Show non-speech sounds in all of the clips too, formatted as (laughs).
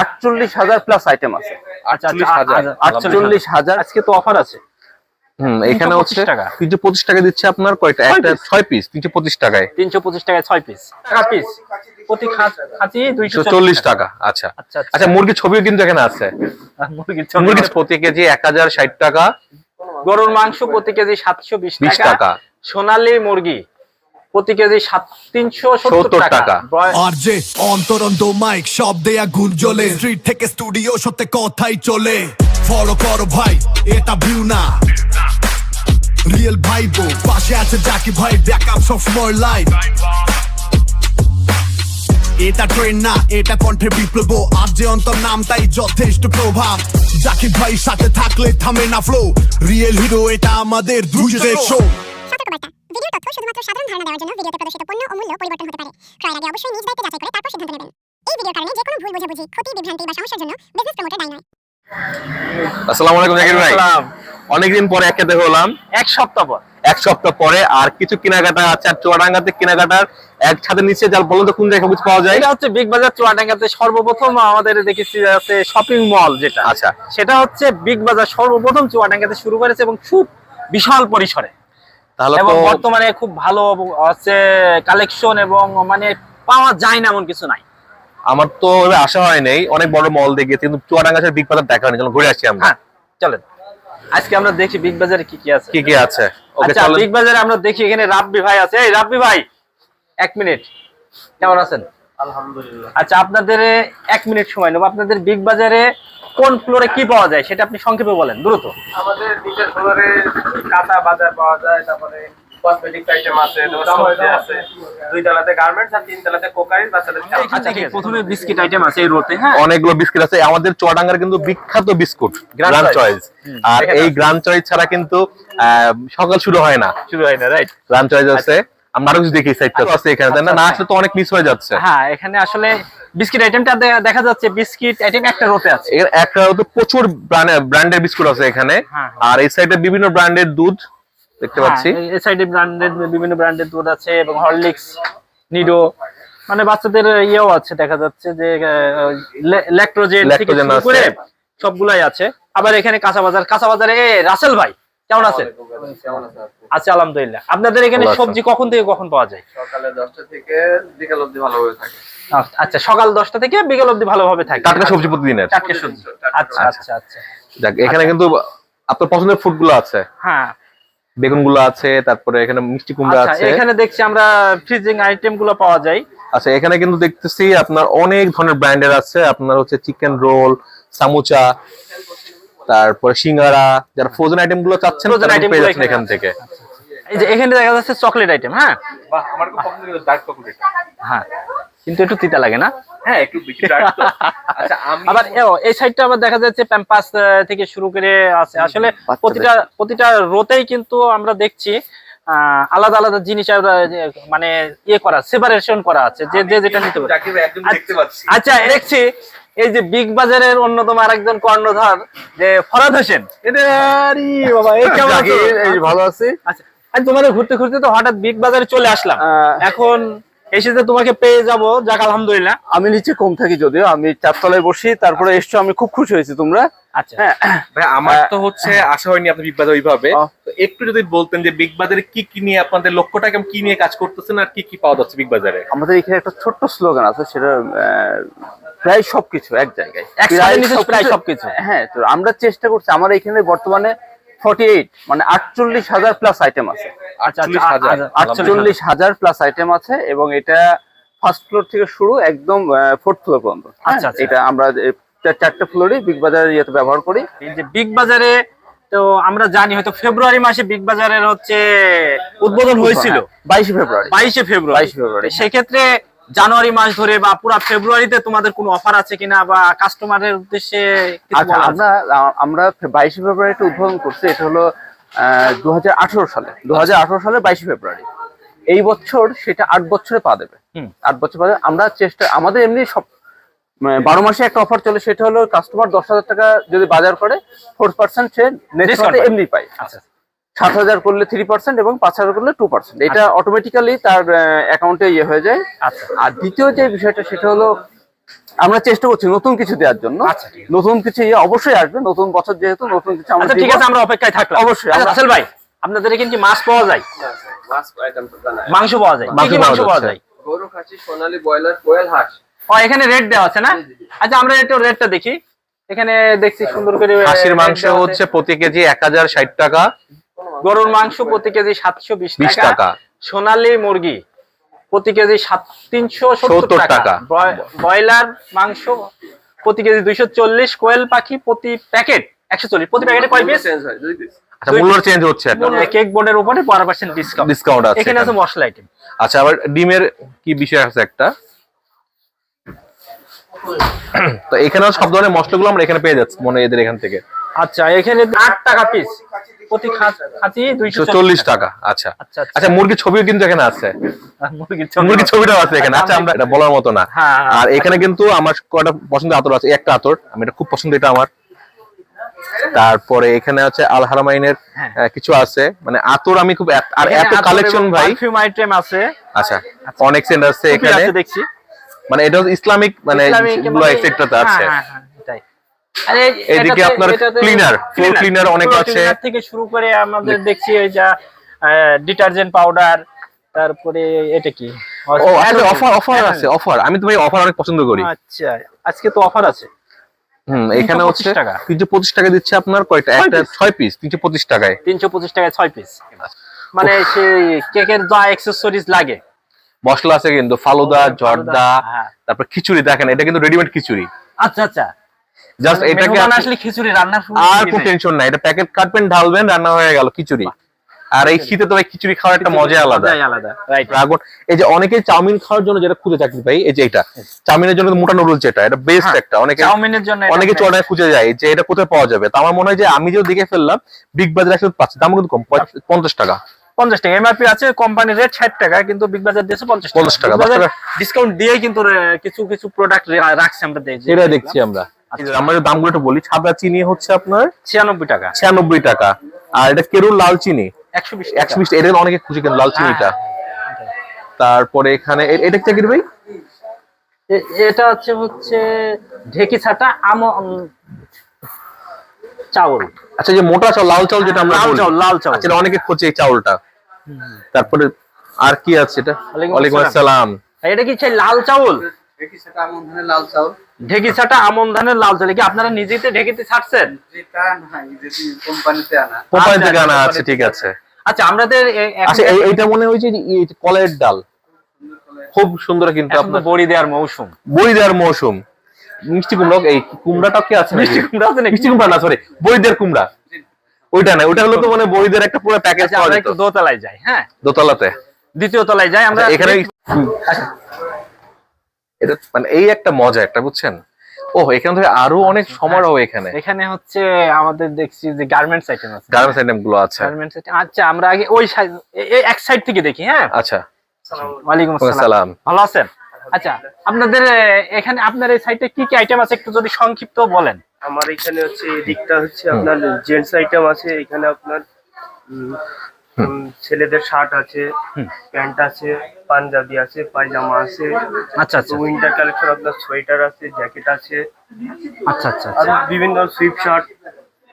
আটচল্লিশ হাজার plus item আছে। আচ্ছা, আটচল্লিশ হাজার। আজকে তো অফার আছে। হুম এখানে হচ্ছে টাকা। তিনশো পঁচিশ টাকা দিচ্ছে আপনার কয়টা? একটা। ছয় পিস তিনশো পঁচিশ টাকায়। তিনশো পঁচিশ টাকায় ছয় পিস টাকা পিস প্রতি খাঁচি দুইশো চল্লিশ টাকা। আচ্ছা। আচ্ছা আচ্ছা। আচ্ছা মুরগির ছবিও কিন্তু এখানে আছে। মুরগির মুরগি চল্লিশ প্রতি কেজি এক হাজার ষাট টাকা। গরুর মাংস প্রতি কেজি সাতশো বিশ টাকা। সোনালী মুরগি। প্রতি কেজি সাত তিনশো সত্তর টাকা। টাকা। ব্রয়- অন্তরন্ত মাইক সব দেয়া গুণ স্ট্রিট থেকে স্টুডিও সত্যি কথাই চলে। ফলো করো ভাই এটা ভিউ না। রিয়েল ভাইবো পাশে আছে জাকি ভাই ব্যাকআপ লাইভ এটা ট্রেন না এটা কণ্ঠে বিপ্লব আর যে অন্তর নাম তাই যথেষ্ট প্রভাব। জাকির ভাই সাথে থাকলে থামে না ফ্লো রিয়েল হিরো এটা আমাদের দুজনের শো শুধুমাত্র সাধারণ ধারণা দেওয়ার জন্য ভিডিওতে প্রদর্শিত পণ্য ও মূল্য পরিবর্তন হতে পারে। ক্রয়ের আগে অবশ্যই নিজ দায়িত্বে যাচাই করে তারপর সিদ্ধান্ত নেবেন। এই ভিডিওর কারণে যে কোনো ভুল বোঝাবুঝি ক্ষতি বিভ্রান্তি বা সমস্যার জন্য বিজনেস প্রমোটার দায়ী নয়। আসসালামু আলাইকুম জাকির ভাই। আসসালাম। অনেকদিন পরে একসাথে হলাম। এক সপ্তাহ পর। এক সপ্তাহ পরে আর কিছু কেনাকাটা আছে আর চুয়াডাঙ্গাতে কেনাকাটার এক ছাদের নিচে যার বলুন তো কোন জায়গায় কিছু পাওয়া যায়? এটা হচ্ছে বিগ বাজার চুয়াডাঙ্গাতে সর্বপ্রথম আমাদের দেখেছি আছে শপিং মল যেটা। আচ্ছা। সেটা হচ্ছে বিগ বাজার সর্বপ্রথম চুয়াডাঙ্গাতে শুরু করেছে এবং খুব বিশাল পরিসরে। তাহলে এবং বর্তমানে খুব ভালো হচ্ছে কালেকশন এবং মানে পাওয়া যায় না এমন কিছু নাই। আমার তো আশা হয় নাই অনেক বড় মল দেখে কিন্তু চুয়াডাঙ্গা বিগ বাজার দেখা হয়নি ঘুরে আসছি আমরা। হ্যাঁ চলেন। আজকে আমরা দেখি বিগ বাজারে কি কি আছে। কি কি আছে? আচ্ছা বিগ বাজারে আমরা দেখি এখানে রাব্বি ভাই আছে। এই রাব্বি ভাই এক মিনিট। কেমন আছেন? আলহামদুলিল্লাহ। আচ্ছা আপনাদের এক মিনিট সময় নেব। আপনাদের বিগ বাজারে কোন ফ্লোরে কি পাওয়া যায় সেটা আপনি সংক্ষেপে বলেন দ্রুত। আমাদের নিচের ফ্লোরে কাঁচা বাজার পাওয়া যায় তারপরে কসমেটিক্স আইটেম আছে সবজি আছে দুই তলাতে গার্মেন্টস আর তিন তলাতে কোকারিজ বাচ্চাদের আচ্ছা প্রথমে বিস্কিট আইটেম আছে এই রোতে হ্যাঁ? অনেকগুলো বিস্কুট আছে। আমাদের চুয়াডাঙ্গার কিন্তু বিখ্যাত বিস্কুট Grand গ্রান্ড চয়েস আর এই। গ্রান্ড চয়েস ছাড়া কিন্তু আহ, সকাল শুরু হয় না। শুরু হয় না রাইট গ্রান্ড চয়েস আছে। আমরা আরও কিছু দেখি সাইডটা আছে এখানে তাই না? না আসলে তো অনেক মিস হয়ে যাচ্ছে। হ্যাঁ এখানে আসলে বিস্কিট আইটেমটা দেখা যাচ্ছে বিস্কিট আইটেম একটা রোতে আছে। এর একটা প্রচুর ব্র্যান্ডের বিস্কুট আছে এখানে। হ্যাঁ, আর এই সাইডে বিভিন্ন ব্র্যান্ডের দুধ দেখতে পাচ্ছি হ্যাঁ, এই- এই সাইডে ব্র্যান্ডেড বিভিন্ন ব্র্যান্ডের দুধ আছে এবং হরলিক্স নিডো মানে বাচ্চাদের ইয়েও আছে দেখা যাচ্ছে যে ল্যাক্টোজেন থেকে শুরু করে সবগুলাই আছে। আবার এখানে কাঁচা বাজার কাঁচা বাজারে রাসেল ভাই। কেমন আছেন? আচ্ছা আলহামদুলিল্লাহ। আপনাদের এখানে সবজি কখন থেকে কখন পাওয়া যায়? সকালে দশটা থেকে বিকাল অবধি ভালোভাবে থাকে। আচ্ছা সকাল দশটা থেকে বিকেল অবধি ভালোভাবে থাকে। টাটকা সবজি প্রতিদিনের টাটকা সবজি। আচ্ছা আচ্ছা আচ্ছা। যাক এখানে কিন্তু আপনার পছন্দের ফুডগুলো আছে। হ্যাঁ। বেগুনগুলো আছে তারপরে এখানে মিষ্টি কুমড়া আচ্ছা আছে। এখানে দেখছি আমরা ফ্রিজিং আইটেমগুলো পাওয়া যায়। আচ্ছা এখানে কিন্তু দেখতেছি আপনার অনেক ধরনের ব্র্যান্ডের আছে। আপনার হচ্ছে চিকেন রোল সামুচা। তারপরে সিঙ্গারা যারা ফ্রোজেন আইটেমগুলো চাচ্ছেন পেয়ে যাচ্ছেন এখান থেকে। এই যে এখানে দেখা যাচ্ছে চকলেট আইটেম হ্যাঁ? বাহ আমার খুব পছন্দ ডার্ক চকলেট হ্যাঁ। কিন্তু একটু তিতা লাগে না? হ্যাঁ একটু বেশি ডার্ক তো। আচ্ছা আমি আবার এই সাইডটা আবার দেখা যাচ্ছে প্যাম্পাস থেকে শুরু করে আছে। আসলে প্রতিটা প্রতিটা রোতেই কিন্তু আমরা দেখছি আলাদা আলাদা জিনিস মানে ইয়ে করা সেপারেশন করা আছে যে যে যেটা নিতে পারে। পাচ্ছি। আচ্ছা দেখছি এই যে বিগ বাজারের অন্যতম আরেকজন কর্ণধার যে ফরাদ হোসেন। এটা আরে বাবা এই কেমন ভালো আছি। আচ্ছা তোমার তোমাদের ঘুরতে ঘুরতে তো হঠাৎ বিগ বাজারে চলে আসলাম। আহ, এখন এসে যে তোমাকে পেয়ে যাব যাক আলহামদুলিল্লাহ। আমি নিচে কম থাকি যদিও আমি চারতলায় বসি তারপরে এসছো আমি খুব খুশি হয়েছি তোমরা? আচ্ছা। ভাই আমার তো হচ্ছে আশা হয়নি আপনি বিগ বাজার ওইভাবে। তো একটু যদি বলতেন যে বিগ বাজারে কি কি নিয়ে আপনাদের লক্ষ্যটা কেমন কি নিয়ে কাজ করতেছেন আর কি কি পাওয়া যাচ্ছে বিগ বাজারে আমাদের এখানে একটা ছোট্ট স্লোগান আছে সেটা আহ, প্রায় সবকিছু এক জায়গায়। প্রায় সবকিছু। হ্যাঁ তো আমরা চেষ্টা করছি আমার এখানে বর্তমানে ফর্টি এইট মানে আটচল্লিশ হাজার প্লাস আইটেম আছে। আটচল্লিশ আচ্ছা, প্লাস আইটেম আছে এবং এটা ফার্স্ট ফ্লোর থেকে শুরু একদম ফোর্থ ফ্লোর পর্যন্ত। হ্যাঁ, আচ্ছা, আচ্ছা। এটা আমরা চারটে ফ্লোরই বিগ বাজারের ইয়েতে ব্যবহার করি। এই যে বিগ বাজারে তো আমরা জানি হয়তো ফেব্রুয়ারি মাসে বিগ বাজারের হচ্ছে উদ্বোধন হয়েছিল। বাইশে ফেব্রুয়ারি। বাইশে ফেব্রুয়ারি। 22 ফেব্রুয়ারি। সেক্ষেত্রে জানুয়ারি মাস ধরে বা পুরো ফেব্রুয়ারিতে তোমাদের কোনো অফার আছে কিনা বা কাস্টমারের উদ্দেশ্যে কিছু আচ্ছা আমরা আমরা বাইশে ফেব্রুয়ারি একটা উদ্বোধন করছি এটা হলো দু সালে। দু সালে বাইশে ফেব্রুয়ারি। এই বছর সেটা আট বছরে পা দেবে। হুম। আট বছর পা আমরা চেষ্টা আমাদের এমনি সব মানে বারো মাসে একটা অফার চলে সেটা হলো কাস্টমার দশ হাজার টাকা যদি বাজার করে ফোর পার্সেন্ট সে এমনি পায়। আচ্ছা। সাত হাজার করলে থ্রি পার্সেন্ট এবং পাঁচ হাজার করলে টু পার্সেন্ট এটা অটোমেটিক্যালি তার অ্যাকাউন্টে ইয়ে হয়ে যায়। আচ্ছা। আর দ্বিতীয় যে বিষয়টা সেটা হলো আমরা চেষ্টা করছি নতুন কিছু দেওয়ার জন্য। আচ্ছা। নতুন কিছু ইয়ে অবশ্যই আসবে নতুন বছর যেহেতু নতুন কিছু আমরা আচ্ছা ঠিক আছে আমরা অপেক্ষায় থাকলাম। অবশ্যই, আচ্ছা, রাসেল ভাই আপনাদের এখানে কি মাছ পাওয়া যায়? মাংস পাওয়া যায় কি মাংস পাওয়া যায়? গরু খাসি সোনালী ব্রয়লার কোয়েল হাঁস। ও এখানে রেট দেওয়া আছে না? আচ্ছা আমরা একটু রেটটা দেখি। এখানে দেখছি সুন্দর করে rate মাংস হচ্ছে প্রতি কেজি এক হাজার ষাট টাকা। গরুর মাংস প্রতি কেজি সাতশো বিশ টাকা। সোনালী মুরগি প্রতি কেজি সাত তিনশো সত্তর টাকা। ব্রয়লার মাংস প্রতি কেজি দুইশো চল্লিশ কোয়েল পাখি প্রতি প্যাকেট একশো চল্লিশ। প্রতি প্যাকেটে কয় পিস চেঞ্জ হয় আচ্ছা মূল্য চেঞ্জ হচ্ছে একটা কেক বোর্ডের উপরে বারো পার্সেন্ট ডিসকাউন্ট ডিসকাউন্ট আছে এখানে আছে মশলা আইটেম আচ্ছা আবার ডিমের কি বিষয় আছে একটা? (coughs) তো এখানেও সব ধরনের মশলাগুলো আমরা এখানে পেয়ে যাচ্ছি মনে হয় এদের এখান থেকে। আচ্ছা এখানে আট টাকা পিস প্রতি খা- খাসি দুইশো চল্লিশ টাকা আচ্ছা। আচ্ছা, আচ্ছা। আচ্ছা মুরগির ছবিও কিন্তু এখানে আছে। মুরগির ছবিটাও আছে এখানে। আচ্ছা আমরা এটা বলার মতো না। হ্যাঁ, হ্যাঁ। আর এখানে কিন্তু আমার কয়টা পছন্দের আতর আছে। একটা আতর আমি এটা খুব পছন্দ এটা আমার। তারপরে এখানে আছে আল হারামাইনের হ্যাঁ। কিছু আছে। মানে আতর আমি খুব আর এত কালেকশন ভাই। পারফিউম আইটেম আছে। আচ্ছা অনেক সেন্ট আছে এখানে। আছে দেখছি। মানে এটা হচ্ছে ইসলামিক মানে আছে। হ্যাঁ, হ্যাঁ, হ্যাঁ, এটাতে- আপনার cleaner, floor cleaner অনেক আছে। থেকে শুরু করে আমাদের দেখছি ওই যা ডিটারজেন্ট পাউডার তারপরে এটা কি? ও আচ্ছা অফার অফার আছে অফার আমি তো ভাই অফার অনেক পছন্দ করি। আচ্ছা আজকে তো অফার আছে। হুম এখানে হচ্ছে টাকা। তিনশো পঁচিশ টাকা দিচ্ছে আপনার কয়টা? একটা। ছয় পিস তিনশো পঁচিশ টাকায়। তিনশো পঁচিশ টাকায় ছয় পিস মানে সেই কেকের যা অ্যাক্সেসরিজ লাগে। মশলা আছে কিন্তু ফালুদা জর্দা হ্যাঁ। তারপর খিচুড়ি দেখেন এটা কিন্তু রেডিমেড খিচুড়ি। আচ্ছা আচ্ছা। জাস্ট এটাকে আসলে খিচুড়ি আর কোনো টেনশন নাই। এটা প্যাকেট কাটবেন ঢালবেন রান্না হয়ে গেল খিচুড়ি। আর এই শীতে তো ভাই খিচুড়ি খাওয়ার একটা মজা আলাদা। মজাই আলাদা রাইট ড্রাগন এই যে অনেকে চাউমিন খাওয়ার জন্য যেটা খুঁজে চাকরি এই যে এটা চাউমিনের জন্য মোটা নুডলস যেটা এটা বেস্ট হ্যাঁ, একটা। অনেকে চাউমিনের জন্য অনেকে চড়ায় খুঁজে যায় যে এটা কোথায় পাওয়া যাবে। তো আমার মনে হয় যে আমি যে দেখে ফেললাম বিগ বাজার একসাথে পাচ্ছি দাম কিন্তু কম পঞ্চাশ টাকা। পঞ্চাশ টাকা এমআরপি আছে কোম্পানির রেট ষাট টাকা কিন্তু বিগ বাজার দিয়েছে পঞ্চাশ টাকা, ডিসকাউন্ট দিয়ে কিন্তু কিছু কিছু প্রোডাক্ট রাখছে আমরা দেখছি দেখছি আমরা। আমরা দামগুলো একটু বলি সাদা চিনি হচ্ছে আপনার ছিয়ানব্বই টাকা। ছিয়ানব্বই টাকা। আর এটা কেরুল লাল চিনি। একশো বিশ একশো বিশ এটা অনেকে খুশি কেন লাল চিনিটা। হ্যাঁ, তারপরে এখানে এটা চাকরি ভাই? এটা হচ্ছে হচ্ছে ঢেকি ছাটা আম চাউল। আচ্ছা যে মোটা চাল লাল চাল যেটা আমরা লাল বলি। চাউল, লাল চাউল। আচ্ছা অনেকে খোঁজে এই চাউলটা। তারপরে আর কি আছে এটা? ওয়ালাইকুম আসসালাম। এটা কি সেই লাল চাউল? ঢেকি ছাটা আমন ধানের লাল কি আপনারা নিজেতে ঢেকিতে ছাড়ছেন কোম্পানি আচ্ছা, থেকে আনা। আছে ঠিক আছে। আচ্ছা আমাদের আচ্ছা এইটা মনে হয়েছে যে কলের ডাল। খুব সুন্দর কিন্তু আপনার বড়ি দেওয়ার মৌসুম। বই দেওয়ার মৌসুম। মিষ্টি কুমড়া এই কুমড়াটা কি আছে মিষ্টি কুমড়া আছে? মিষ্টি কুমড়া না সরি বই দেওয়ার কুমড়া ওইটা না ওইটা হলো তো মানে বই দেওয়ার একটা পুরো প্যাকেজ আচ্ছা পাওয়া দোতলায় যাই হ্যাঁ? দোতলাতে। দ্বিতীয় তলায় যাই আমরা আচ্ছা, এখানে এটা মানে এই একটা মজা একটা বুঝছেন? ও এখান থেকে আরও অনেক সমারোহ এখানে। এখানে হচ্ছে আমাদের দেখছি যে গার্মেন্টস আইটেম আছে। গার্মেন্টস আইটেমগুলো আছে গার্মেন্টস আইটেম আচ্ছা আমরা আগে ওই এ- এক সাইড থেকে দেখি হ্যাঁ? আচ্ছা। ওয়ালাইকুম আসসালাম। সালাম। ভালো আছেন? আচ্ছা আপনাদের এখানে আপনার এই সাইটে কি কি আইটেম আছে? একটু যদি সংক্ষিপ্ত বলেন। আমার এখানে হচ্ছে এই দিকটা হচ্ছে আপনার জেন্টস আইটেম আছে এখানে আপনার ছেলেদের শার্ট আছে প্যান্ট আছে পাঞ্জাবি আছে পায়জামা আছে আচ্ছা আচ্ছা। উইন্টার কালেকশন আপনার সোয়েটার আছে জ্যাকেট আছে। আচ্ছা আচ্ছা আর বিভিন্ন সুইপ শার্ট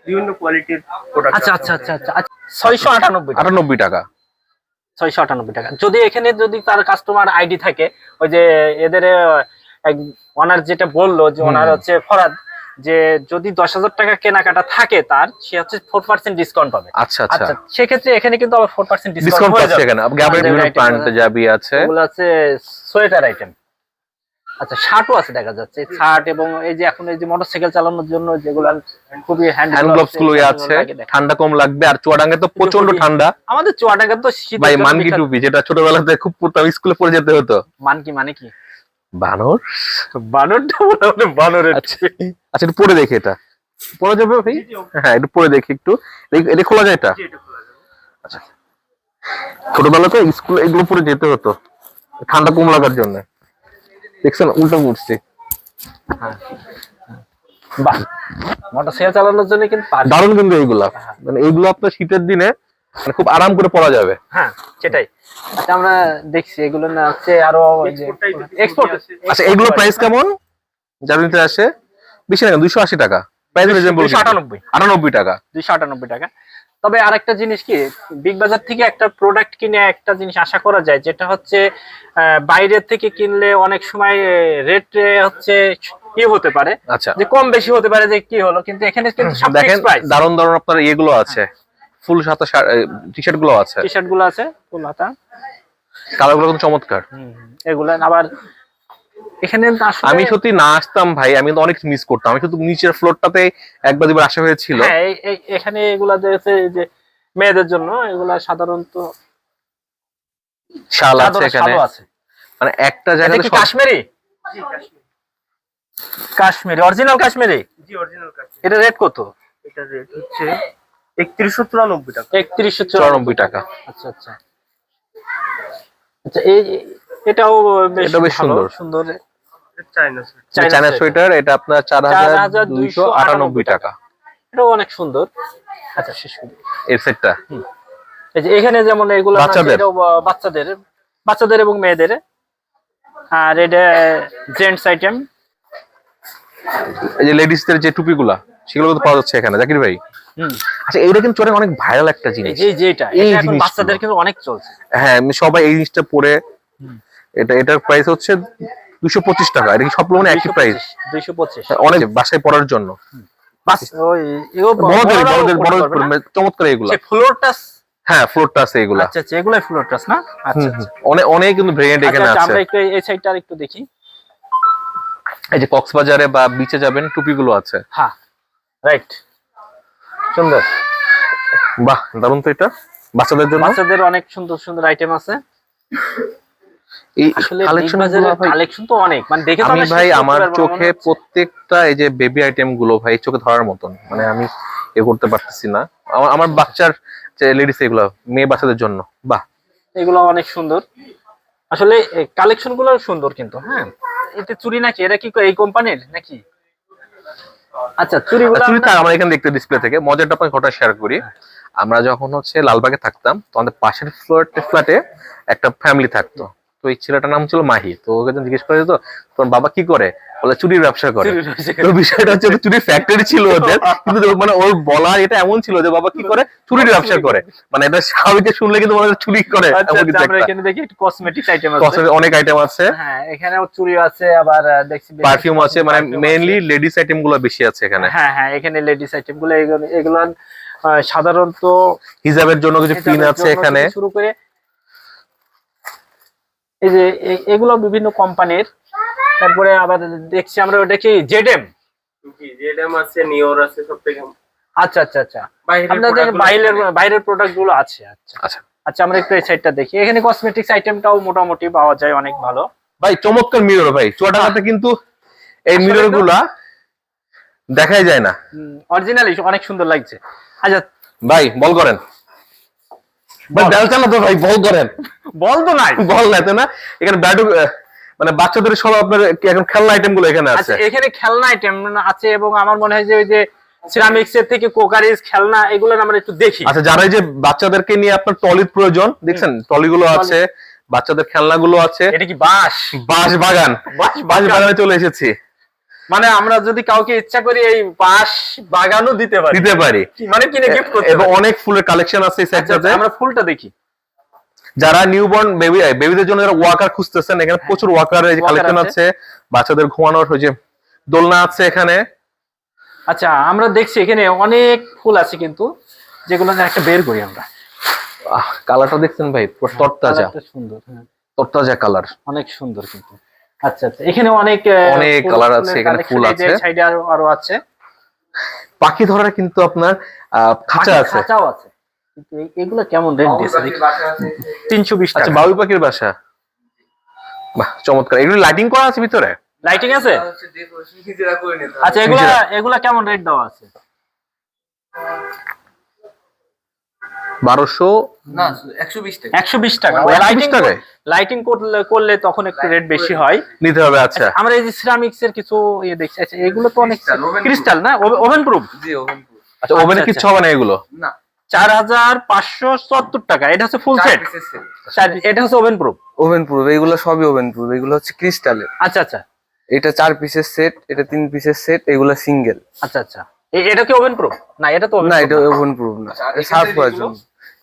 বিভিন্ন কোয়ালিটির প্রোডাক্ট আচ্ছা আচ্ছা আচ্ছা আচ্ছা। আচ্ছা ছয়শো আটানব্বই টাকা। আটানব্বই টাকা। ছয়শো আটানব্বই টাকা। যদি এখানে যদি তার কাস্টমার আইডি থাকে ওই যে এদের ওনার যেটা বলল যে ওনার হচ্ছে ফরাদ যে যদি দশ হাজার টাকা কেনাকাটা থাকে তার সে হচ্ছে ফোর পার্সেন্ট ডিসকাউন্ট পাবে। আচ্ছা আচ্ছা। আচ্ছা সেক্ষেত্রে এখানে কিন্তু আবার ফোর পার্সেন্ট ডিসকাউন্ট যাবে। এখানে। প্যান্ট জাবি আছে। ওগুলো আছে সোয়েটার আইটেম আচ্ছা শার্টও আছে দেখা যাচ্ছে। শার্ট এবং এই যে এখন এই যে মোটরসাইকেল চালানোর জন্য যেগুলো খুবই হ্যান্ড গ্লোভসগুলো আছে। ঠান্ডা কম লাগবে। আর চুয়াডাঙ্গে তো প্রচণ্ড ঠান্ডা। আমাদের চুয়াডাঙ্গা তো শীতের ভাই মানকি। টুপি যেটা ছোটবেলাতে খুব পড়তাম স্কুলে পড়ে যেতে হতো। মানকি মানে কি? বানর? বানরটা মোটামুটি বানরের আচ্ছা আচ্ছা একটু পরে দেখি এটা। পরে যাবে ভাই? হ্যাঁ একটু পরে দেখি একটু। এটা খোলা যায় এটা? আচ্ছা। ছোটবেলাতে স্কুলে এগুলো পরে যেতে হতো ঠান্ডা কম লাগার জন্য। দেখছেন উল্টা উঠছে বাহ মোটরসাইকেল চালানোর জন্য কিন্তু দারুণ কিন্তু এইগুলা। মানে এইগুলো আপনার শীতের দিনে মানে খুব আরাম করে পরা যাবে। হ্যাঁ সেটাই। আচ্ছা আমরা দেখছি এগুলো না হচ্ছে আরও এক্সপোর্ট আচ্ছা এগুলো প্রাইস কেমন? যারা নিতে আসে বেশি না দুইশো আশি টাকা। প্রাইস রিজনেবল দুইশো আটানব্বই। আটানব্বই টাকা। দুইশো আটানব্বই টাকা। তবে আরেকটা জিনিস কি বিগ বাজার থেকে একটা প্রোডাক্ট কিনে একটা জিনিস আশা করা যায় যেটা হচ্ছে আহ, বাইরের থেকে কিনলে অনেক সময় রেট হচ্ছে ইয়ে হতে পারে। আচ্ছা। যে কম বেশি হতে পারে যে কি হলো কিন্তু এখানে কিন্তু সব দেখেন ফিক্স প্রাইস দারুণ দারুণ আপনার ইয়েগুলো আছে। ফুল সাথে টি শার্টগুলো আছে। টি শার্টগুলো আছে ফুল হাতা। কালারগুলো কিন্তু চমৎকার। এগুলো আবার এখানে আমি সত্যি না আসতাম ভাই আমি তো অনেক মিস করতাম। আমি শুধু নিচের ফ্লোরটাতে একবার দুবার আসা হয়েছিল। হ্যাঁ এখানে এগুলা দেখছে যে মেয়েদের জন্য এগুলা সাধারণত শাল আছে এখানে। মানে একটা কাশ্মীরি? কাশ্মীর। কাশ্মীরি অরিজিনাল কাশ্মীরি? জি অরিজিনাল কাশ্মীর। এটা রেট কত? এটা রেট হচ্ছে একত্রিশশো চুরানব্বই টাকা। একত্রিশশো চুরানব্বই টাকা। আচ্ছা আচ্ছা। আচ্ছা এই এই- এটাও বেশ এটা বেশ ভালো, সুন্দর। সুন্দর। China suit China China sweater. এটা আপনার চার হাজার দুইশো আটানব্বই টাকা। এটাও অনেক সুন্দর। আচ্ছা শেষ করি। এর সেটটা এই যে এখানে যেমন এগুলো বাচ্চাদের। বাচ্চাদের। বাচ্চাদের এবং মেয়েদের। আর এটা জেন্টস আইটেম এই যে লেডিসদের যে টুপিগুলা সেগুলো কিন্তু পাওয়া যাচ্ছে এখানে। জাকির ভাই? আচ্ছা এইটা কিন্তু চলে অনেক ভাইরাল একটা এই জিনিস। যে যেটা এটা এখন বাচ্চাদের কিন্তু অনেক চলছে। হ্যাঁ সবাই এই জিনিসটা পরে এটা এটার প্রাইস হচ্ছে দুশো পঁচিশ টাকা। এটা কি সব মানে একই প্রাইস দুইশো পঁচিশ। অনেক বাসায় পরার জন্য। বাস ওই বড়দের বড়দের বড় চমৎকার এগুলা ফ্লোর টাচ হ্যাঁ ফ্লোরটা আছে এগুলা আচ্ছা আচ্ছা এগুলাই ফ্লোর টাচ না? আচ্ছা হুম। অনেক অনেক কিন্তু ভেরিয়েন্ট আচ্ছা, এখানে আচ্ছা, আছে। আমরা একটু এই- এই সাইডটা একটু দেখি। এই যে কক্সবাজারে বা বিচে যাবেন টুপিগুলো আছে। হ্যাঁ রাইট সুন্দর। বাহ দারুণ তো এটা। বাচ্চাদের জন্য? বাচ্চাদের অনেক সুন্দর সুন্দর আইটেম আছে। এই কালেকশন তো অনেক। মানে দেখে আমি ভাই আমার চোখে প্রত্যেকটা এই যে বেবি আইটেমগুলো ভাই চোখে ধরার মতন। মানে আমি এ করতে পারতেছি না। আমার আমার বাচ্চার যে লেডিস এগুলো মেয়ে বাচ্চাদের জন্য। বাহ। এগুলো অনেক সুন্দর। আসলে কালেকশনগুলো সুন্দর কিন্তু হ্যাঁ? এতে চুরি নাকি? এটা কি এই কোম্পানির নাকি? আচ্ছা চুরিগুলো চুরি আমরা- থাক আমরা এখানে দেখতে ডিসপ্লে থেকে। মজাটা আপনাকে ঘটনা শেয়ার করি। আমরা যখন হচ্ছে লালবাগে থাকতাম তো আমাদের পাশের ফ্লোর ফ্ল্যাটে একটা ফ্যামিলি থাকতো। তো এই ছেলেটার নাম ছিল মাহি। তো ওকে যখন জিজ্ঞেস করে তো তোমার বাবা কি করে? বলে চুরির ব্যবসা করে। তো বিষয়টা হচ্ছে চুরির ফ্যাক্টরি ছিল ওদের। কিন্তু মানে ওর বলার এটা এমন ছিল যে বাবা কি করে? চুরির ব্যবসা করে। মানে এটা স্বাভাবিক শুনলে কিন্তু মনে চুরি করে আচ্ছা, আচ্ছা, আমরা এখানে দেখি একটু কসমেটিক্স আইটেম আছে। অনেক আইটেম আছে। হ্যাঁ এখানেও চুরি আছে আবার দেখছি পারফিউম আছে মানে মেইনলি লেডিস আইটেমগুলো বেশি আছে এখানে। হ্যাঁ হ্যাঁ এখানে লেডিস আইটেমগুলো এগুলো এগুলো সাধারণত হিজাবের জন্য কিছু পিন আছে এখানে। শুরু করে এই যে এগুলো বিভিন্ন কোম্পানির। তারপরে আবার দেখছি আমরা ওটা কি? জেডএম জি জেডএম আছে নিওর আছে সব থেকে আচ্ছা আচ্ছা আচ্ছা। বাইরের আপনাদের বাইরের বাইরের প্রোডাক্টগুলো আছে আচ্ছা। আচ্ছা। আচ্ছা আমরা একটু এই সাইডটা দেখি। এখানে কসমেটিক্স আইটেমটাও মোটামুটি পাওয়া যায় অনেক ভালো। ভাই চমৎকার মিরর ভাই। চুয়াডাঙ্গাতে কিন্তু এই মিররগুলা দেখাই যায় না। অরিজিনালি অনেক সুন্দর লাগছে। আচ্ছা ভাই বল করেন। ভাই বল। তো ভাই বল করেন বল তো নাই। বল না তো না? এখানে ব্যাটু মানে বাচ্চাদের সব আপনার এখন খেলনা আইটেমগুলো এখানে আছে? আচ্ছা এখানে খেলনা আইটেম আছে এবং আমার মনে হয় যে ওই যে সিরামিক্স এর থেকে কোকারিজ খেলনা এগুলো আমরা একটু দেখি। আচ্ছা যারা যে বাচ্চাদেরকে নিয়ে আপনার টলির প্রয়োজন দেখছেন? আছে বাচ্চাদের খেলনা গুলো আছে। এটা কি বাঁশ? বাঁশ বাগান। বাঁশ বাগানে চলে এসেছি। মানে আমরা যদি কাউকে ইচ্ছা করি এই বাঁশ বাগানও দিতে পারি। দিতে পারি। মানে কিনে গিফট করতে এবং অনেক ফুলের কালেকশন আছে এই আচ্ছা, আচ্ছা, সাইডটাতে আমরা ফুলটা দেখি। যারা নিউবর্ন বেবি বেবিদের জন্য যারা ওয়াকার খুঁজতেছেন এখানে প্রচুর ওয়াকার Walker কালেকশন আছে। বাচ্চাদের ঘুমানোর যে দোলনা আছে এখানে। আচ্ছা আমরা দেখছি এখানে অনেক ফুল আছে কিন্তু যেগুলো না একটা বের করি আমরা। আহ কালারটা দেখছেন ভাই? তরতাজা। সুন্দর হ্যাঁ। তরতাজা কালার অনেক সুন্দর কিন্তু। আচ্ছা আচ্ছা। এখানে অনেক অনেক ফুলের আছে, এখানে ফুল আছে। সাইডে আরও আরও আছে। পাখি ধরার কিন্তু আপনার আহ, খাঁচা আছে। খাঁচাও আছে। কিন্তু এগুলো কেমন রেট দিয়েছে? বাবুর বাসা আছে। তিনশো বিশ আচ্ছা টাকা। বাবুই পাখির বাসা? বাহ চমৎকার। এগুলো লাইটিং করা আছে ভিতরে? লাইটিং আছে? হবে। আচ্ছা এগুলা। এগুলা কেমন রেট দেওয়া আছে? বারোশো না একশো বিশ টাকা। 120 লাইটিং লাইটিং করলে করলে তখন একটু রেট বেশি হয়। নিতে হবে আচ্ছা। আমরা এই যে সিরামিক্স এর কিছু ইয়ে দেখছি। আচ্ছা এগুলো তো অনেক ক্রিস্টাল না? ওভেন প্রুফ জি ওভেন আচ্ছা ওভেনে আচ্ছা, কিচ্ছু হবে না এগুলো? না। চার হাজার পাঁচশো সত্তর টাকা। এটা হচ্ছে ফুল সেট এটা হচ্ছে ওভেন প্রুফ ওভেন প্রুফ এগুলো সবই ওভেন প্রুফ এগুলো হচ্ছে ক্রিস্টালের আচ্ছা আচ্ছা। এটা চার পিসের সেট এটা তিন পিসের সেট এগুলো সিঙ্গেল আচ্ছা আচ্ছা। এটা কি ওভেন প্রুফ না এটা তো না এটা ওভেন প্রুফ না। আচ্ছা, সার্ভ করার জন্য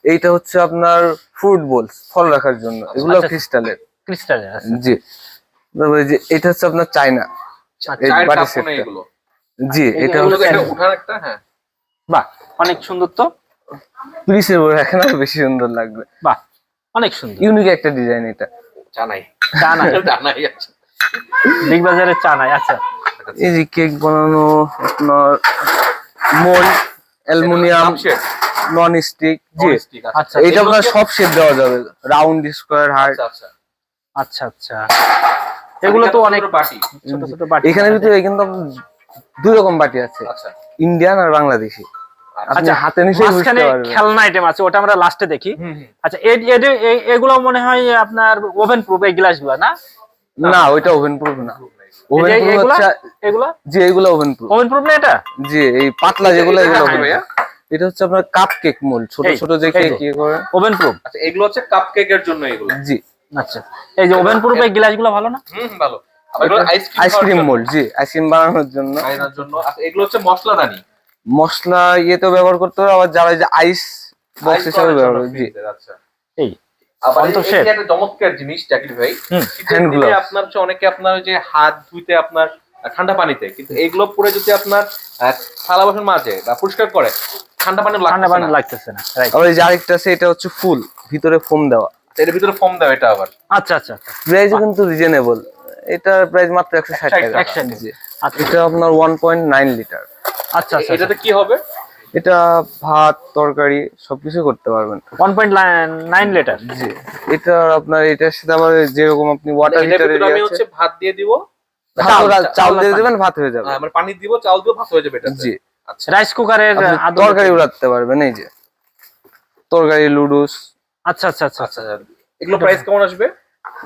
এইটা হচ্ছে আপনার ফ্রুট বোলস ফল রাখার জন্য। এগুলো আচ্ছা। ক্রিস্টালের ক্রিস্টালের জি। তারপরে যে এটা হচ্ছে আপনার চায়না। বাটি সেটটা জি এটা হচ্ছে উঠার একটা হ্যাঁ। বাহ অনেক সুন্দর তো। রাখেন আরও বেশি সুন্দর লাগবে। বাহ অনেক সুন্দর। ইউনিক একটা ডিজাইন এটা। জানাই। চা নাই জানাই আছে। বিগ বাজারের চা নাই আচ্ছা। এই যে কেক বানানো আপনার মোল্ড অ্যালুমিনিয়াম নন স্টিক জি। আচ্ছা। এগুলো আপনার সব শেপ দেওয়া যাবে রাউন্ড স্কোয়ার হার্ট আচ্ছা আচ্ছা। এগুলো তো অনেক বাটি। ছোট ছোট বাটি। এখানে ভিতরে কিন্তু দুই রকম বাটি আছে আচ্ছা। ইন্ডিয়ান আর বাংলাদেশি। আচ্ছা হাতে নিচে মাঝখানে খেলনা আইটেম আছে ওটা আমরা লাস্টে দেখি। আচ্ছা এগুলো মনে হয় আপনার ওভেন প্রুফ এই গ্লাসগুলা না? না ওইটা ওভেন প্রুফ না ওভেন প্রুফ হচ্ছে এগুলো? জি এগুলো ওভেন প্রুফ ওভেন প্রুফ না এটা? জি এই পাতলা যেগুলো এটা এগুলো কি। এটা হচ্ছে আপনার কাপ কেক মোল্ড ছোট ছোট যে কেক যে। ইয়ে করে। ওভেন প্রুফ আচ্ছা এগুলো হচ্ছে কাপ কেকের জন্য এগুলো? জি। আচ্ছা। এই যে ওভেন প্রুফ এই গ্লাসগুলো ভালো না? হুম ভালো। আইসক্রিম মোল্ড জি আইসক্রিম বানানোর জন্য। খাওয়ার জন্য। আচ্ছা এগুলো হচ্ছে মশলাদানি মশলা ইয়েতে ব্যবহার করতে হবে আবার যারা যে আইস বক্স হিসাবে ব্যবহার জি। আচ্ছা। এই আবার একটা চমৎকার জিনিস জাকির ভাই। শীতের দিনে আপনার হচ্ছে অনেকে আপনার যে হাত ধুইতে আপনার ঠান্ডা পানিতে কিন্তু এইগুলো পরে যদি আপনার থালা বাসন মাঝে বা পরিষ্কার করে ঠান্ডা পানি ঠান্ডা পানি লাগতেছে না রাইট আবার যে আরেকটা আছে এটা হচ্ছে ফুল ভিতরে ফোম দেওয়া। এর ভিতরে ফর্ম দাও এটা আবার। আচ্ছা আচ্ছা আচ্ছা। প্রাইস কিন্তু রিজনেবল এটার প্রাইস মাত্র একশো ষাট টাকা। টাকা। 160 জি আচ্ছা এটা আপনার ওয়ান পয়েন্ট নাইন লিটার আচ্ছা আচ্ছা। এটাতে কি হবে? এটা ভাত তরকারি সবকিছু করতে পারবেন। ওয়ান পয়েন্ট নাইন লিটার জি। এটা আপনার এটার সাথে আবার যেরকম আপনি ওয়াটার হিটারের ভিতরে আমি হচ্ছে ভাত দিয়ে দিব। চাল দিয়ে দেবেন ভাত হয়ে যাবে। আহ, মানে পানি দিব চাল দিব ভাত হয়ে যাবে এটা জি। আচ্ছা। রাইস কুকারের তরকারি উড়াতে পারবেন এই যে। তরকারি লুডুস আচ্ছা আচ্ছা আচ্ছা আচ্ছা। এগুলো প্রাইস কেমন আসবে?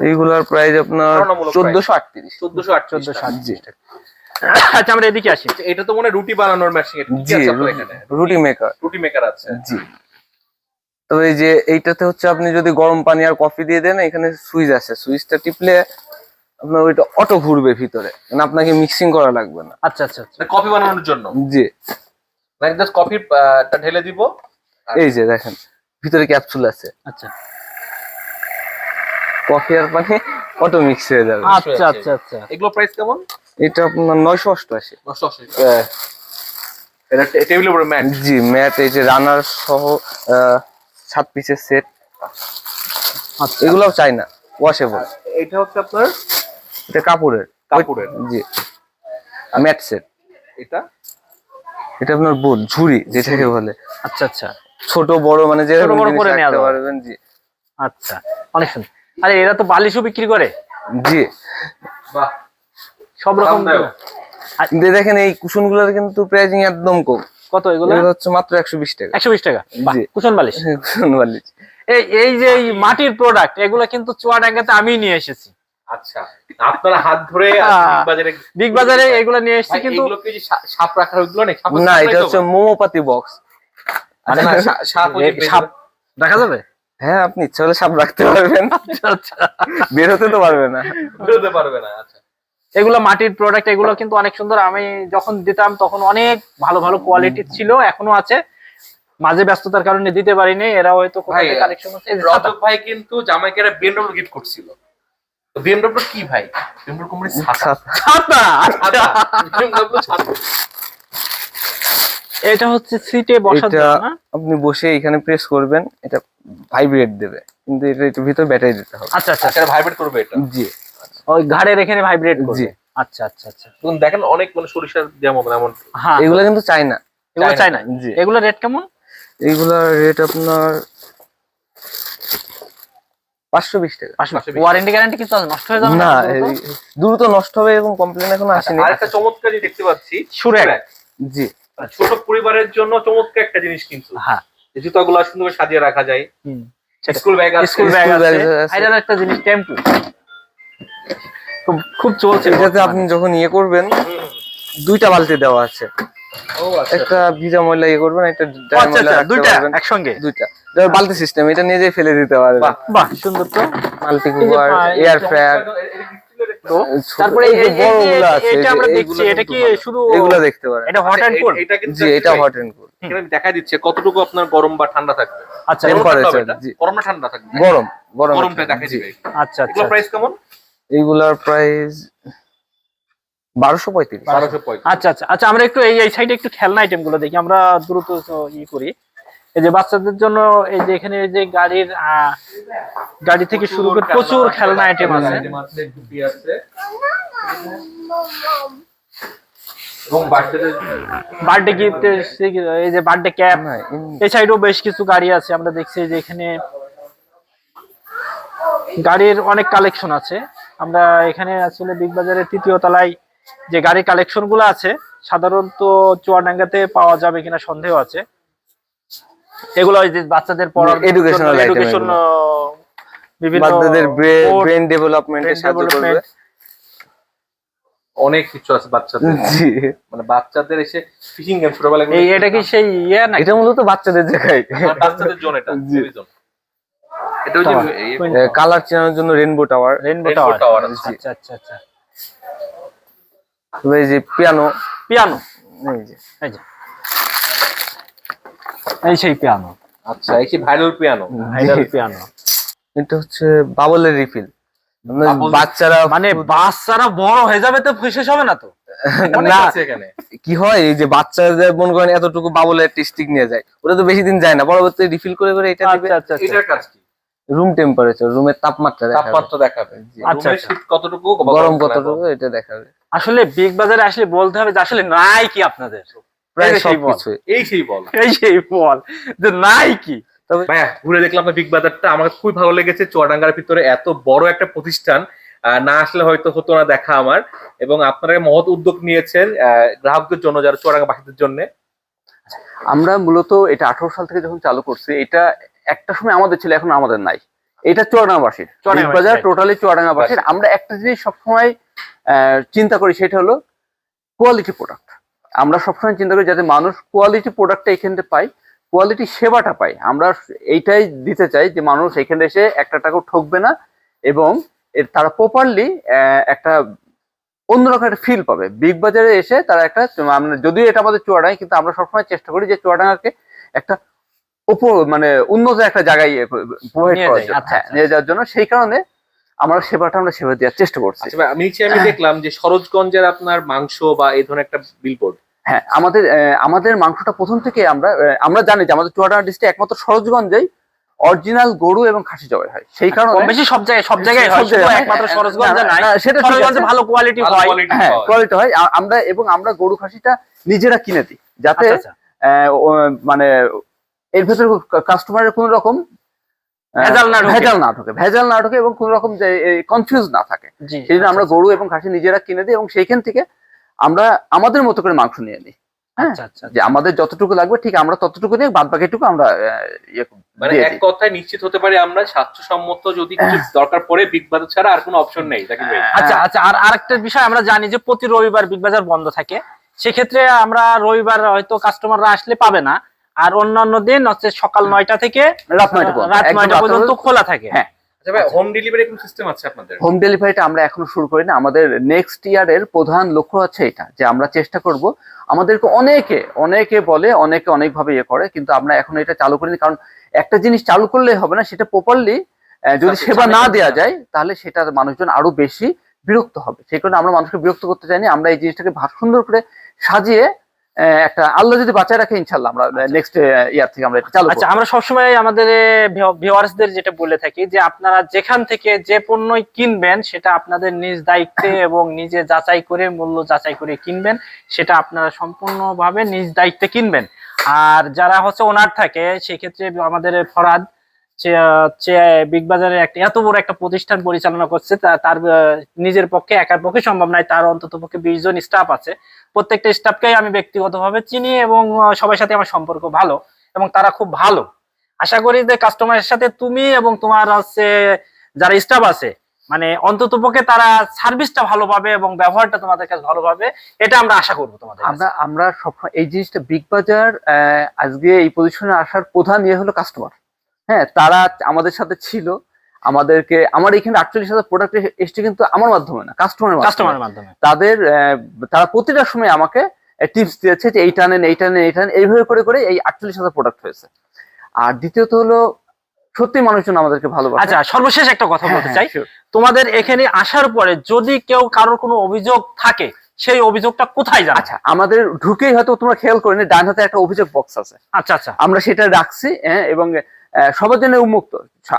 এইগুলার প্রাইস আপনার চোদ্দশো আটত্রিশ। চোদ্দশো আটচোদ্দশো চোদ্দশো ষাট জি। (coughs) আচ্ছা আমরা এদিকে আসি। এটা তো মনে হয় রুটি বানানোর মেশিন এটা কি জি আছে আপনার এখানে? রুটি মেকার রুটি মেকার আছে। জি। তবে এই যে এইটাতে হচ্ছে আপনি যদি গরম পানি আর কফি দিয়ে দেন এখানে সুইচ আছে। সুইচটা টিপলে আপনার ওইটা অটো ঘুরবে ভিতরে। মানে আপনাকে মিক্সিং করা লাগবে না। আচ্ছা আচ্ছা আচ্ছা। কফি বানানোর জন্য? জি। মানে জাস্ট কফি টা ঢেলে দিব। এই যে দেখেন ভিতরে ক্যাপসুল আছে। আচ্ছা। কফি আর পানি অটো মিক্স হয়ে যাবে। আচ্ছা আচ্ছা আচ্ছা। এগুলো প্রাইস কেমন? এটা আপনার নয়শো অষ্টআশি। নশো এটা টেবিলের উপরে ম্যাট জি ম্যাট এই যে রানার সহ সাত পিসের সেট এগুলোও চাই না ওয়াশেবল এটা হচ্ছে আপনার? এটা কাপড়ের। কাপড়ের। জি। ম্যাট সেট এটা? এটা আপনার বোল ঝুড়ি যেটাকে বলে। আচ্ছা আচ্ছা। ছোট বড় মানে যে বড় করে নেওয়া পারবেন জি। আচ্ছা অনেক সুন্দর। আরে এরা তো বালিশও বিক্রি করে? জি। বাহ। সব রকম। কিন্তু দেখেন এই কুশনগুলোর কিন্তু প্রাইসিং একদম কম। কত এগুলো? এগুলো হচ্ছে মাত্র একশো বিশ টাকা। একশো বিশ টাকা? কুশন বালিশ। কুশন বালিশ। এই এই যে মাটির প্রোডাক্ট এগুলো কিন্তু চুয়াডাঙ্গাতে আমি নিয়ে এসেছি। আচ্ছা আপনারা হাত ধরে বিগ বাজারে বিগ বাজারে এগুলো নিয়ে এসেছি কিন্তু এগুলো কি সাপ রাখার ওইগুলো নেই? সাপ না এটা হচ্ছে মোমোপাতি বক্স মানে সাপ ওই যে এ- সাপ দেখা যাবে? হ্যাঁ আপনি ইচ্ছা হলে সাপ রাখতে পারবেন। আচ্ছা আচ্ছা। বের হতে তো পারবে না। বেরোতে পারবে না আচ্ছা। এগুলো মাটির প্রোডাক্ট এগুলো কিন্তু অনেক সুন্দর। আমি যখন দিতাম তখন অনেক ভালো ভালো কোয়ালিটির ছিল এখনও আছে। মাঝে ব্যস্ততার কারণে দিতে পারিনি এরা হয়তো ভাই, কালেকশন আছে। এই যে ছাতা। রজব ভাই কিন্তু জামাইকে একটা বিএমডব্লিউ গিফট করছিল। বিএমডব্লিউ কি ভাই? বিএমডব্লিউ কোম্পানি ছাতা। ছাতা। ছাতা? এটা হচ্ছে সিটে বসার জন্য। না? আপনি বসে এখানে প্রেস করবেন এটা ভাইব্রেট দেবে। কিন্তু এটা একটু ভিতর ব্যাটারি দিতে হবে। আচ্ছা আচ্ছা। আচ্ছা ভাইব্রেট করবে এটা? জি। ওই ঘাড়ের এখানে ভাইব্রেট করবে। জি। আচ্ছা আচ্ছা আচ্ছা। এখন দেখেন অনেক মানে সরিষার যেমন এমন। হ্যাঁ এগুলো কিন্তু চাই না এগুলো চাই না জি। এগুলো রেট কেমন? এইগুলার রেট আপনার পাঁচশো বিশ টাকা। পাঁচশো বিশ ওয়ারেন্টি গ্যারান্টি কিছু নষ্ট হয়ে যাবে না না দ্রুত নষ্ট হবে এবং কমপ্লেন এখনও আসেনি। আরেকটা চমৎকার দেখতে পাচ্ছি সুরেক। জি। ছোট পরিবারের জন্য চমৎকার একটা জিনিস কিন্তু। হ্যাঁ। এই জুতাগুলো সুন্দর করে সাজিয়ে রাখা যায়। হুম। স্কুল ব্যাগ স্কুল আছে। একটা জিনিস টেম্পু খুব খুব চলছে এটাতে আপনি যখন ইয়ে করবেন দুইটা বালতি দেওয়া আছে। আচ্ছা একটা ভিজা ময়লা ইয়ে করবেন একটা আচ্ছা আচ্ছা দুইটা একসঙ্গে? দুইটা। বালতি সিস্টেম এটা নিয়ে ফেলে দিতে পারবেন। বাহ। বাহ। সুন্দর তো? মাল্টি কুকার এয়ার ফ্রায়ার তারপরে এই যে বড়গুলো আছে, এটা আমরা দেখছি এটা কি শুধু এগুলো দেখতে পারেন। এটা হট অ্যান্ড কোল্ড এটা কিন্তু জি এটা হট এন্ড কোল্ড এখানে দেখা দিচ্ছে কতটুকু আপনার গরম বা ঠান্ডা থাকবে। আচ্ছা গরম। গরম না ঠান্ডা থাকবে? গরম গরম গরমটা দেখা দিবে। আচ্ছা আচ্ছা। প্রাইস কেমন? এইগুলার প্রাইস বারোশো পঁয়ত্রিশ। বারোশো পঁয়ত্রিশ। আচ্ছা আচ্ছা আচ্ছা আমরা একটু এই এই সাইডে একটু খেলনা আইটেমগুলো দেখি আমরা দ্রুত ই করি। এই যে বাচ্চাদের জন্য এই যে এখানে এই যে গাড়ির আহ, গাড়ি থেকে শুরু করে প্রচুর খেলনা আইটেম আছে। বার্থডে গিফট এই যে বার্থডে ক্যাপ এই সাইডেও বেশ কিছু গাড়ি আছে আমরা দেখছি যে এখানে গাড়ির অনেক কালেকশন আছে। আমরা এখানে আসলে বিগ বাজারের তৃতীয় তলায় যে গাড়ির কালেকশনগুলো আছে সাধারণত চুয়াডাঙ্গাতে পাওয়া যাবে কিনা সন্দেহ আছে। এগুলো ওই যে বাচ্চাদের পড়ার item এডুকেশন বিভিন্ন বাচ্চাদের ব্রেন ডেভেলপমেন্টে সাহায্য করবে। অনেক কিছু আছে বাচ্চাদের। (laughs) জি। মানে বাচ্চাদের এসে ফিশিং গেম ছোটবেলা এই এটা কি সেই ইয়ে না এটা মূলত বাচ্চাদের জায়গায়। বাচ্চাদের জোন এটা। এটা কালার চেনার জন্য রেনবো টাওয়ার রেনবো টাওয়ার আচ্ছা আচ্ছা আচ্ছা এই যে পিয়ানো পিয়ানো এই যে। এই যে। এই সেই পিয়ানো আচ্ছা এই যে ভাইরাল পিয়ানো ভাইরাল পিয়ানো এটা হচ্ছে বাবলের রিফিল Bubble- বাচ্চারা মানে বাচ্চারা বড় হয়ে যাবে তো শেষ হবে না তো? (laughs) না। কি হয় এই যে বাচ্চাদের মন করেন এতটুকু বাবলের টিস্টিক নিয়ে যায়। ওটা তো বেশি দিন যায় না পরবর্তী রিফিল করে করে এটা আচ্ছা আচ্ছা আচ্ছা। এটার কাজ কি? রুম টেম্পারেচার রুমের তাপমাত্রা তাপমাত্রা দেখাবে আচ্ছা, আচ্ছা। শীত কতটুকু গরম কতটুকু এটা দেখাবে। আসলে বিগ বাজারে আসলে বলতে হবে যে আসলে নাই কি আপনাদের? প্রায় এই যে সেই বল। সবকিছু এই সেই বল। এই সেই বল যে নাই কি? ভাইয়া ঘুরে দেখলাম আপনার বিগ বাজারটা আমার খুবই ভালো লেগেছে চুয়াডাঙ্গার ভিতরে এত বড় একটা প্রতিষ্ঠান। আহ, না আসলে হয়তো হতো না দেখা আমার। এবং আপনারা মহৎ উদ্যোগ নিয়েছেন আহ, গ্রাহকদের জন্য যারা চুয়াডাঙ্গা বাসীদের জন্য। আমরা মূলত এটা আঠারো সাল থেকে যখন চালু করছি এটা একটা সময় আমাদের ছিল এখন আমাদের নাই। এটা চুয়াডাঙ্গাবাসীর। বাজার টোটালি চুয়াডাঙ্গাবাসীর। আমরা একটা জিনিস সবসময় চিন্তা করি সেটা হলো কোয়ালিটি প্রোডাক্ট আমরা সবসময় চিন্তা করি যাতে মানুষ কোয়ালিটি প্রোডাক্টটা এখান থেকে পায় কোয়ালিটি সেবাটা পায়। আমরা এইটাই দিতে চাই যে মানুষ এখানে এসে একটা টাকাও ঠকবে না এবং এর তারা প্রপারলি একটা অন্যরকম একটা ফিল পাবে। বিগ বাজারে এসে তারা একটা মানে যদিও এটা আমাদের চুয়াডাঙ্গা কিন্তু আমরা সবসময় চেষ্টা করি যে চুয়াডাঙ্গাকে একটা উপর মানে উন্নত একটা জায়গায় প্রোভাইড করার জন্য। আচ্ছা, হ্যাঁ আচ্ছা। নিয়ে যাওয়ার জন্য। সেই কারণে আমরা সেবাটা আমরা সেবা দেওয়ার চেষ্টা করছি। আচ্ছা আমি নিচে আমি দেখলাম যে সরোজগঞ্জের আপনার মাংস বা এই ধরনের একটা বিলবোর্ড হ্যাঁ আমাদের আমাদের মাংসটা প্রথম থেকে আমরা আমরা জানি যে আমাদের চুয়াডাঙ্গা ডিস্ট্রিক্ট একমাত্র সরোজগঞ্জেই অরিজিনাল গরু এবং খাসি জবাই হয়। সেই কারণে বেশি সব জায়গায় সব জায়গায় হয় একমাত্র হ্যাঁ, সরোজগঞ্জে নাই সেটা সরোজগঞ্জে ভালো কোয়ালিটি হয়। হ্যাঁ। কোয়ালিটি হয়। আমরা এবং আমরা গরু খাসিটা নিজেরা কিনে দিই। যাতে আচ্ছা, আচ্ছা। আহ, মানে এর ভেতরে কাস্টমারের কোনো রকম ভেজাল না ঢোকে। ভেজাল না ঢোকে। ভেজাল না ঢোকে এবং কোনো রকম যে কনফিউজ না থাকে। সেই জন্য আমরা গরু এবং খাসি নিজেরা কিনে দিই এবং সেইখান থেকে আমরা আমাদের মতো করে মাংস নিয়ে নিই। হ্যাঁ? আচ্ছা আচ্ছা যে আমাদের যতটুকু লাগবে ঠিক আমরা ততটুকু নিয়ে বাদ বাকিটুকু আমরা ইয়ে মানে এক কথায় নিশ্চিত হতে পারি আমরা স্বাস্থ্যসম্মত যদি দরকার পড়ে বিগ বাজার ছাড়া আর কোনো অপশন নেই আচ্ছা আচ্ছা আর আরেকটা বিষয় আমরা জানি যে প্রতি রবিবার বিগ বাজার বন্ধ থাকে। সেক্ষেত্রে আমরা রবিবার হয়তো কাস্টমাররা আসলে পাবে না। আর অন্যান্য দিন হচ্ছে সকাল নয়টা থেকে রাত নয়টা পর্যন্ত। রাত নয়টা পর্যন্ত পর্যন্ত। খোলা থাকে। হ্যাঁ। আচ্ছা হোম ডেলিভারি কোন সিস্টেম আছে আপনাদের? হোম ডেলিভারিটা আমরা এখনও শুরু করি না আমাদের নেক্সট ইয়ারের প্রধান লক্ষ্য হচ্ছে এটা যে আমরা চেষ্টা করব। আমাদেরকে অনেকে অনেকে বলে অনেকে অনেকভাবে ইয়ে করে কিন্তু আমরা এখন এটা চালু করিনি। কারণ একটা জিনিস চালু করলে হবে না সেটা প্রপারলি যদি সেবা না দেওয়া যায় তাহলে সেটা মানুষজন আরও বেশি বিরক্ত হবে। সেই কারণে আমরা মানুষকে বিরক্ত করতে চাইনি। আমরা এই জিনিসটাকে সুন্দর করে সাজিয়ে একটা আল্লাহ যদি বাঁচায় রাখে ইনশাল্লাহ আমরা নেক্সট ইয়ার থেকে আমরা চালু আচ্ছা। আমরা সবসময় আমাদের ভিউয়ার্সদের যেটা বলে থাকি যে আপনারা যেখান থেকে যে পণ্যই কিনবেন সেটা আপনাদের নিজ দায়িত্বে (laughs) এবং নিজে যাচাই করে মূল্য যাচাই করে কিনবেন সেটা আপনারা সম্পূর্ণভাবে নিজ দায়িত্বে কিনবেন আর যারা হচ্ছে ওনার থাকে সেক্ষেত্রে আমাদের ফরাদ বিগ বাজারের একটা, এত বড় একটা প্রতিষ্ঠান পরিচালনা করছে তার নিজের পক্ষে একার পক্ষে সম্ভব নয়, তার অন্তত পক্ষে বিশ জন স্টাফ আছে। প্রত্যেকটা স্টাফকেই আমি ব্যক্তিগতভাবে চিনি এবং সবার সাথে আমার সম্পর্ক ভালো এবং তারা খুব ভালো। আশা করি যে কাস্টমারের সাথে তুমি এবং তোমার হচ্ছে যারা স্টাফ আছে মানে অন্তত পক্ষে তারা সার্ভিসটা ভালো পাবে এবং ব্যবহারটা তোমাদের কাছে ভালো পাবে, এটা আমরা আশা করব তোমাদের আমরা আমরা সবসময়, এই জিনিসটা বিগ বাজার আজকে এই পজিশনে আসার প্রধান ইয়ে হলো কাস্টমার হ্যাঁ তারা আমাদের সাথে ছিল। আমাদেরকে আমার এখানে আটচল্লিশ হাজার প্রোডাক্ট এসছে কিন্তু আমার মাধ্যমে না কাস্টমারের মাধ্যমে। কাস্টমারের মাধ্যমে। তাদের তারা প্রতিটা সময় আমাকে টিপস দিয়েছে যে এইটা নেন এইটা নেন এইটা নেন এইভাবে করে করে এই আটচল্লিশ হাজার প্রোডাক্ট হয়েছে। আর দ্বিতীয়ত হলো সত্যি মানুষজন আমাদেরকে ভালোবাসে। আচ্ছা সর্বশেষ একটা কথা বলতে হ্যাঁ, চাই। তোমাদের এখানে আসার পরে যদি কেউ কারোর কোনো অভিযোগ থাকে সেই অভিযোগটা কোথায় জানা? আচ্ছা আমাদের ঢুকেই হয়তো তোমরা খেয়াল করিনি ডান হাতে একটা অভিযোগ বক্স আছে। আচ্ছা আচ্ছা। আমরা সেটা রাখছি হ্যাঁ, এবং সবার জন্য উন্মুক্ত।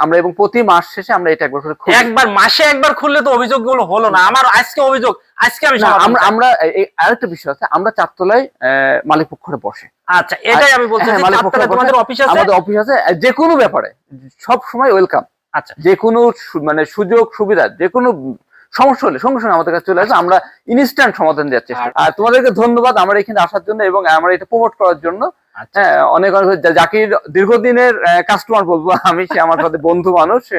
আমরা এবং প্রতি মাস শেষে আমরা এটা একবার করে একবার মাসে একবার খুললে তো অভিযোগগুলো হলো না। আমার আজকে অভিযোগ আজকে আমি আমরা আমরা আরেকটা বিষয় আছে আমরা চারতলায় মালিক পক্ষরে বসে। আচ্ছা এটাই আমি বলছি হ্যাঁ, তোমাদের অফিস আছে? আমাদের অফিস আছে যে কোনো ব্যাপারে সব সময় ওয়েলকাম আচ্ছা। যে কোনো মানে সুযোগ সুবিধা যে কোনো সমস্যা হলে সঙ্গে সঙ্গে আমাদের কাছে চলে আসবে আমরা ইনস্ট্যান্ট সমাধান দেওয়ার চেষ্টা আর তোমাদেরকে ধন্যবাদ আমরা এখানে আসার জন্য এবং আমরা এটা প্রমোট করার জন্য। হ্যাঁ অনেক জাকির দীর্ঘদিনের কাস্টমার বলব আমি সে আমার সাথে বন্ধু মানুষ সে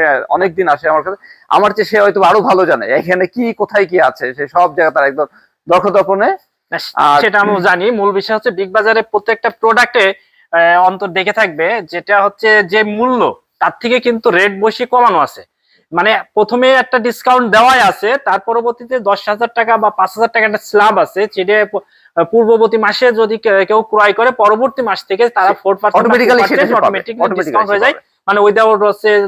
আসে আমার কাছে আমার চেয়ে সে হয়তো আরও ভালো জানে এখানে কি কোথায় কি আছে সে সব জায়গা তার একদম সেটা আমি জানি। মূল বিষয় হচ্ছে বিগ বাজারে প্রত্যেকটা প্রোডাক্টে অন্তর দেখে থাকবে যেটা হচ্ছে যে মূল্য তার থেকে কিন্তু রেট বসিয়ে কমানো আছে। মানে প্রথমে একটা ডিসকাউন্ট দেওয়াই আছে তার পরবর্তীতে দশ হাজার টাকা বা পাঁচ হাজার টাকা একটা স্ল্যাব আছে সেটা পূর্ববর্তী মাসে যদি কেউ ক্রয় করে পরবর্তী মাস থেকে তারা ফোর। অটোমেটিক ডিসকাউন্ট হয়ে যায়। মানে উইদাউট হচ্ছে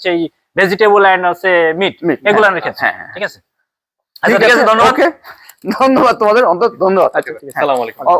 সেই ভেজিটেবল অ্যান্ড হচ্ছে মিট Meat, এগুলো হ্যাঁ, ক্ষেত্রে হ্যাঁ, হ্যাঁ। ঠিক আছে? আচ্ছা ঠিক আছে ধন্যবাদ। ধন্যবাদ তোমাদের অন্তত ধন্যবাদ। সালাম আলাইকুম। ও-